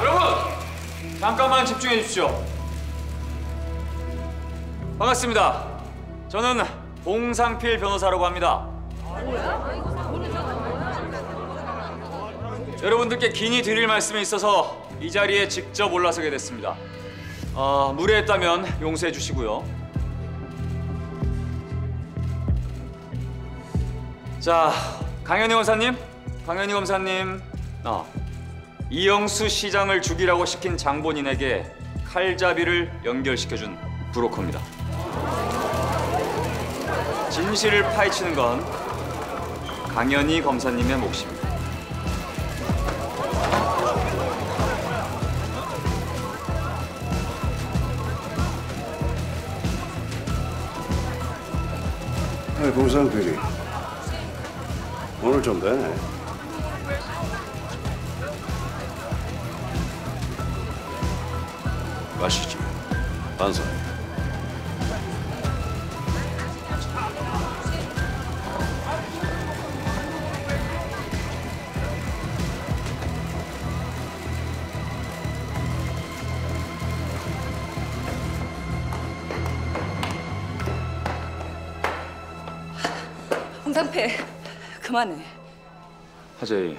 여러분 잠깐만 집중해 주십시오. 반갑습니다. 저는 봉상필 변호사라고 합니다. 여러분들께 긴히 드릴 말씀이 있어서 이 자리에 직접 올라서게 됐습니다. 아, 무례했다면 용서해 주시고요. 자, 강현희 검사님, 강현희 검사님, 아, 이영수 시장을 죽이라고 시킨 장본인에게 칼잡이를 연결시켜준 브로커입니다. 진실을 파헤치는 건 강현희 검사님의 몫입니다. 아이, 봉상필이 오늘 좀 되네. 마시지. 반성. 홍상필 그만해. 하재희,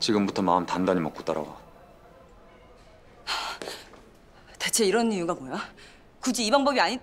지금부터 마음 단단히 먹고 따라와. 대체 이런 이유가 뭐야? 굳이 이 방법이 아니...